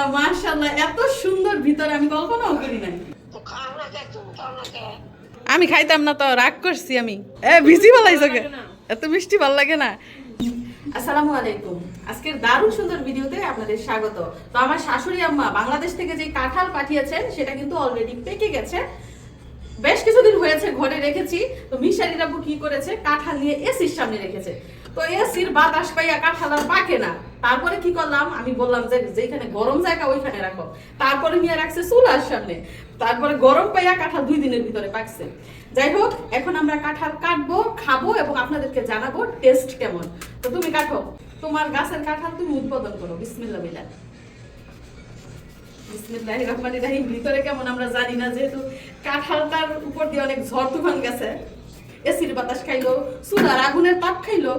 মাশাআল্লাহ মাশাআল্লাহ এত সুন্দর ভিতরে আমি কল্পনাও করি নাই। আমি খাইতাম না তো রাগ করছি আমি। এ ভিজি ভালাইছো কে? এত মিষ্টি ভালো লাগে না। আসসালামু আলাইকুম। আজকের দারুণ সুন্দর ভিডিওতে আপনাদের স্বাগত। তো আমার শাশুড়ি আম্মা বাংলাদেশ থেকে যে কাঁঠাল পাঠিয়েছেন সেটা কিন্তু অলরেডি পেকে গেছে। বেশ কিছুদিন হয়েছে ঘরে রেখেছি। তো মিশারি রাবু কি করেছে? কাঁঠাল নিয়ে এসির সামনে রেখেছে। তো এসির বাতাস পাইয়া কাঁঠাল আর পাকে না। তারপরে কি করলাম? আমি বললাম যে যেখানে গরম জায়গা, ওইখানে রাখো। তারপরে নিয়ে রাখছে চুলার সামনে। তারপরে গরম পাইয়া কাঁঠাল দুই দিনের ভিতরে পাকছে। যাই হোক, এখন আমরা কাঁঠাল কাটবো, খাব এবং আপনাদেরকে জানাব টেস্ট কেমন। তো তুমি কাটো। তোমার গাছের কাঁঠাল তুমি উৎপাদন করো। বিসমিল্লাহ বিল্লাহ। বিসমিল্লাহির রহমানির রহিম। ভিতরে কেমন আমরা জানি না, যেহেতু কাঁঠালটার উপর দিয়ে অনেক ঝড় তুফান গেছে। এসির বাতাস খাইলো, চুলার আগুনের তাপ খাইলো।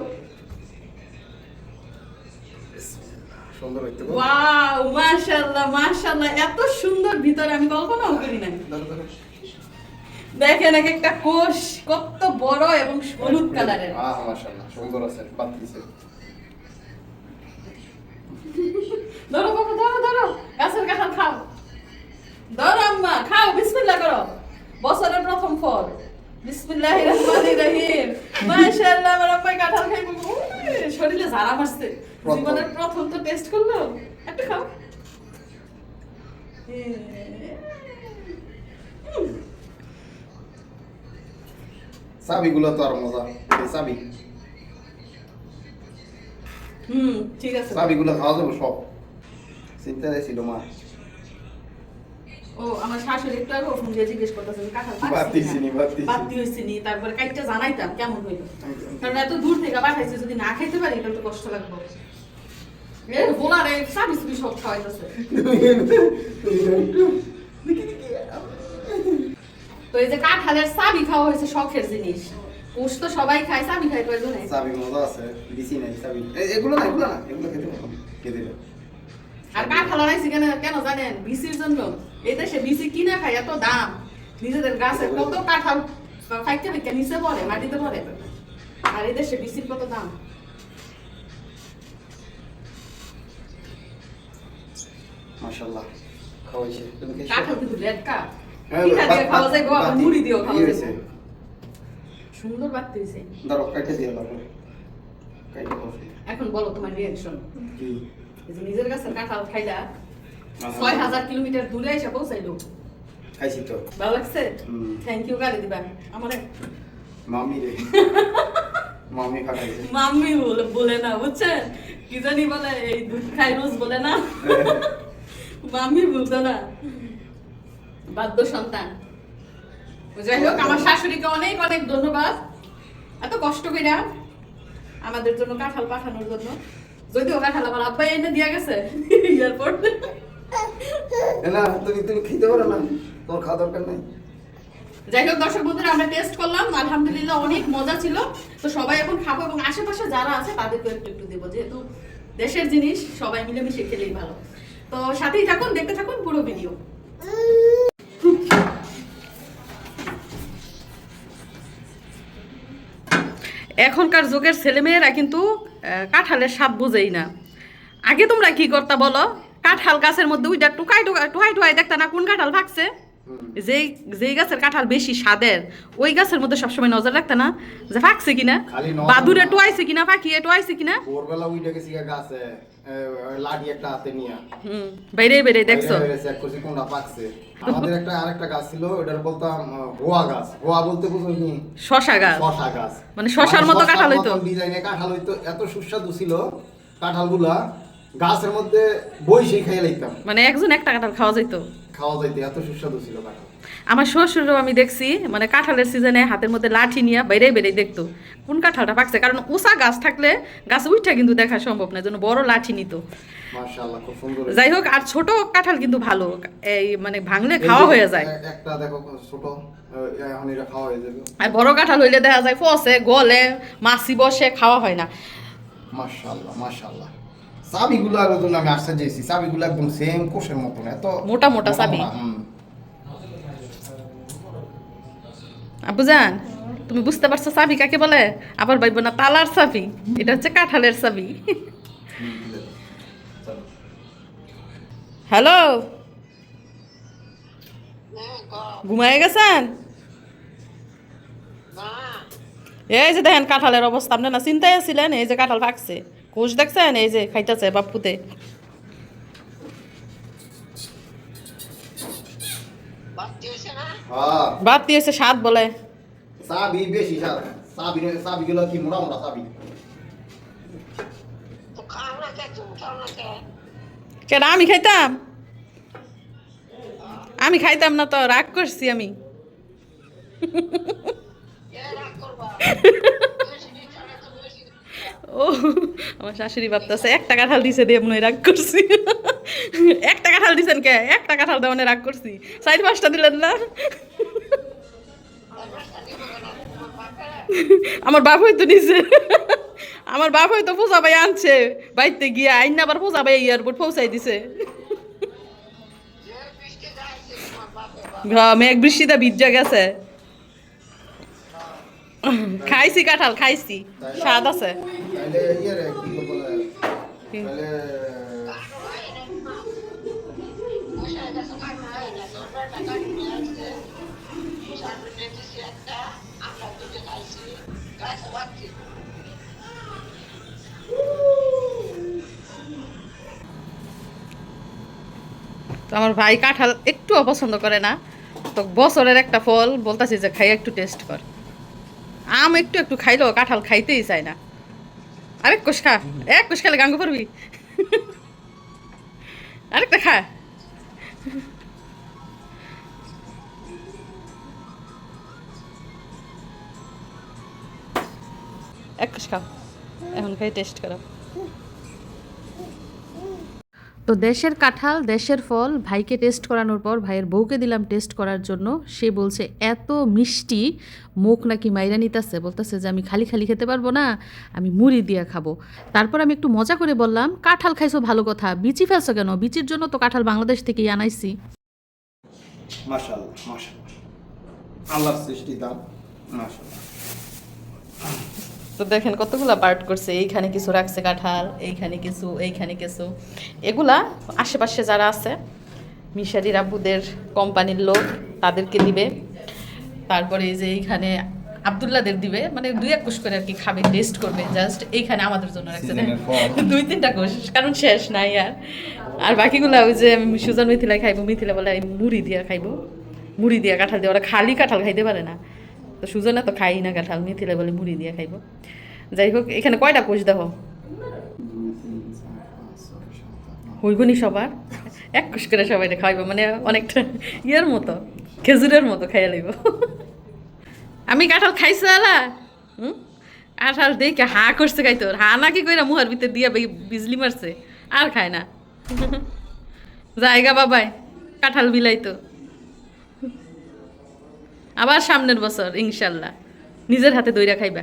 সুন্দর হইতে ওয়াও মাশাআল্লাহ মাশাআল্লাহ এত সুন্দর ভিতরে আমি কল্পনাও করি নাই। দেখেন এক একটা কোষ কত বড় এবং হলুদ কালারের। আহ, মাশাআল্লাহ, সুন্দর আছে পাতলিছে। ধরো বাবা ধরো ধরো গাছের কাঁঠাল খাও। ধরো আম্মা খাও বিসমিল্লাহ করো। বছরের প্রথম ফল। বিসমিল্লাহির রহমানির রহিম। মাশাআল্লাহ আমার আম্মা কাঁঠাল খাই শরীরে ঝাড়া মারছে। জীবনের প্রথম তো টেস্ট করল। একটা খাও। চাবিগুলো তো আর মজা। চাবি। হুম ঠিক আছে। চাবিগুলো খাওয়া যাবে সব। চিন্তা ছিল মা ও আমার শাশুড়ি একটু আগে ফোন দিয়ে জিজ্ঞেস করতেছেন কাঁঠাল বাদ পাকছে দিছি নি, কিনা? বাদ দিছি। বাদ দিয়েছি নি তারপরে কাইটটা জানাইতাম কেমন হইল? কারণ এত দূর থেকে পাঠাইছে যদি না খাইতে পারি তাহলে তো কষ্ট লাগবে। এই সাবি সব খাওয়াইতেছে। তো এই যে কাঁঠালের সাবি খাওয়া হয়েছে শখের জিনিস। উস তো সবাই খায় সাবি খায় প্রয়োজন নেই চাবি মজা আছে দিছি নাই চাবি এগুলো না এগুলো না এগুলো খেতে খেতে আর কাঁঠাল আনাইছি কেন কেন জানেন? বিসির জন্য। এই দেশে বিসি কিনা খায় এত দাম? নিজেদের গাছে কত কাঁঠাল খাইতে খাইতে নিচে পড়ে মাটিতে পড়ে? আর এই দেশে বিসির কত দাম? মাশাআল্লাহ। খাওয়াইছে। তুমি খেয়েছো? কাঁঠাল কিন্তু লেটকা হ্যাঁ, পিঠা দিয়ে খাওয়া যায় গো মুড়ি দিয়েও খাওয়া যায়। সুন্দর কাটে দিয়ে দাও এখন বলো তোমার রিয়াকশন নিজের গাছের কাঁঠাল খাইলা। ছয় হাজার কিলোমিটার দূরে এসে পৌঁছাইলো। খাইছি তো। ভালো লাগছে? থ্যাংক ইউ গাড়ি দিবা। আমার। মামি রে। মামি খাটাইছে মাম্মি বলে বলে না বুঝছেন? কি জানি বলে এই দুধ খাই রোজ বলে না। মাম্মি বলতো না। বাদ্য সন্তান। যাই হোক আমার শাশুড়িকে অনেক অনেক ধন্যবাদ। এত কষ্ট করে আমাদের জন্য কাঁঠাল পাঠানোর জন্য। যদিও কাঁঠাল আমার আব্বাই এনে দিয়া গেছে। এয়ারপোর্ট না তুমি তুমি খেতে পারো না। তোমার খাওয়া দরকার নাই। যাই হোক দর্শক বন্ধুরা, আমরা টেস্ট করলাম। আলহামদুলিল্লাহ অনেক মজা ছিল। তো সবাই এখন খাব এবং আশেপাশে যারা আছে তাদেরকে একটু একটু দেবো। যেহেতু দেশের জিনিস, সবাই মিলেমিশে খেলেই ভালো। তো সাথেই থাকুন, দেখতে থাকুন পুরো ভিডিও এখনকার যুগের ছেলেমেয়েরা কিন্তু কাঁঠালের স্বাদ বুঝেই না। আগে তোমরা কি করতা বলো? কাঁঠাল গাছের মধ্যে ওইটা টুকাই টুকাই টুকাই টুকাই দেখতা না কোন কাঁঠাল ভাগছে যেই যেই গাছের কাঁঠাল বেশি স্বাদের ওই গাছের মধ্যে সবসময় নজর রাখতে না যে ফাঁকছে কিনা? বাদুরে। টোয়াইছে কিনা পাখিয়ে টোয়াইছে কিনা? ভোরবেলা গেছি লাঠি একটা হাতে নিয়ে। হুম। বাইরে বাইরে দেখছ? করছি কোনটা পাকছে আমাদের একটা আরেকটা গাছ ছিল ওটার বলতাম হোয়া গাছ। হোয়া বলতে বুঝো কি? শশা গাছ। শশা গাছ। মানে শশার মতো কাঁঠাল হইতো? ডিজাইনে কাঁঠাল হইতো এত সুস্বাদু ছিল কাঁঠালগুলা। গাছের মধ্যে বইসে খেয়ে লাইতাম। মানে একজন একটা কাঁঠাল খাওয়া যাইতো। খাওয়া যাইতে এত সুস্বাদু ছিল কাঁঠাল। আমার শ্বশুরও আমি দেখছি মানে কাঁঠালের সিজনে হাতের মধ্যে লাঠি নিয়ে বাইরে বেড়ে দেখতো কোন কাঁঠালটা পাকছে? কারণ উষা গাছ থাকলে গাছ উঠা কিন্তু দেখা সম্ভব না জন্য বড় লাঠি নিত। যাই হোক আর ছোট কাঁঠাল কিন্তু ভালো এই মানে ভাঙলে খাওয়া হয়ে যায়। একটা দেখো ছোট আর বড় কাঁঠাল হইলে দেখা যায় ফসে গলে মাছি বসে খাওয়া হয় না। মাশাআল্লাহ মাশাআল্লাহ। চাবিগুলার জন্য আমি হয়েছি। চাবিগুলো একদম সেম কোষের মতন এত মোটা মোটা চাবি। হুম। আবুজান তুমি বুঝতে পারছ চাবি কাকে বলে? আবার না তালার চাবি। এটা হচ্ছে কাঁঠালের চাবি। হ্যালো? হ্যাঁ ঘুমায় গেছেন? এই যে দেখেন কাঁঠালের অবস্থা আপনি না চিন্তায় ছিলেন এই যে কাঁঠাল পাকছে কোষ দেখছেন এই যে খাইতেছে বাপুতে না? হ্যাঁ। বাদ দিয়েছে স্বাদ বলে। চাবি বেশি স্বাদ। চাবি চাবিগুলো কি মোড়া মোড়া চাবি? তো খাও না কে না কে? কেন আমি খাইতাম? আমি খাইতাম না তো রাগ করছি আমি এ রাগ করবা বেশি দিচ্ছ না তো বেশি ও, আমার শাশুড়ি ভাবতেছে, একটা কাঁঠাল দিছে দিয়ে মনে রাগ করছি। একটা কাঁঠাল দিছেন কে? একটা কাঁঠাল দেওয়া রাগ করছি। চার পাঁচটা দিলেন না? আমার বাপ হয়তো নিছে। আমার বাপ হয়তো পূজা ভাই আনছে। বাইতে গিয়ে আইন আবার পূজা ভাই এয়ারপোর্ট পৌঁছাই দিছে। মেঘ বৃষ্টিতে ভিজা গেছে। খাইছি কাঁঠাল খাইছি। স্বাদ আছে। ইয়ে তো আমার ভাই কাঁঠাল একটু অপছন্দ করে না। তো বছরের একটা ফল বলতাছি যে খাই একটু টেস্ট কর। আম একটু একটু খাইলো, কাঁঠাল খাইতেই চায় না। আরেক কোষ খা এক কোষ খেলে গাঙ্গু করবি আরেকটা খা। এক কোষ খাও, এখন খাই টেস্ট করো। তো দেশের কাঁঠাল, দেশের ফল, ভাইকে টেস্ট করানোর পর ভাইয়ের বউকে দিলাম টেস্ট করার জন্য। সে বলছে, এত মিষ্টি মুখ নাকি মাইরা নিতেছে? বলতেছে যে, আমি খালি খালি খেতে পারব না, আমি মুড়ি দিয়ে খাব। তারপর আমি একটু মজা করে বললাম, কাঁঠাল খাইছো ভালো কথা, বিচি ফেলছো কেন? বিচির জন্য তো কাঁঠাল বাংলাদেশ থেকেই আনাইছি। আল্লাহর সৃষ্টি মাশাআল্লাহ। তো দেখেন কতগুলা পার্ট করছে এইখানে কিছু রাখছে কাঁঠাল এইখানে কিছু এইখানে কিছু। এগুলা আশেপাশে যারা আছে মিশারির আব্বুদের কোম্পানির লোক তাদেরকে দিবে। তারপরে এই যে এইখানে আবদুল্লাদের দিবে মানে দুই এক কোষ করে আর কি খাবে টেস্ট করবে জাস্ট এইখানে আমাদের জন্য রাখছে দুই তিনটা কোষ কারণ শেষ নাই আর। আর বাকিগুলা ওই যে আমি সুজন মিথিলা খাইবো মিথিলা বলে মুড়ি দিয়া খাইবো। মুড়ি দিয়া কাঁঠাল দিয়ে ওরা খালি কাঁঠাল খাইতে পারে না। তো সুজনে তো খাই না কাঁঠাল মিথিলা বলে মুড়ি দিয়ে খাইবো। যাই হোক, এখানে কয়টা কোষ দেখো? হইবনি সবার? এক কোষ করে সবাই খাইব মানে অনেকটা ইয়ের মতো, খেজুরের মতো খাইয়া লইব। আমি কাঁঠাল খাইছো আলা। কাঁঠাল দেখে হা করছে খাইতো হা নাকি কইরা মুহার ভিতরে দিয়া বিজলি মারছে। আর খায় না। জায়গা বাবাই কাঁঠাল বিলাইতো। আবার সামনের বছর ইনশাল্লাহ। নিজের হাতে দইরা খাইবা।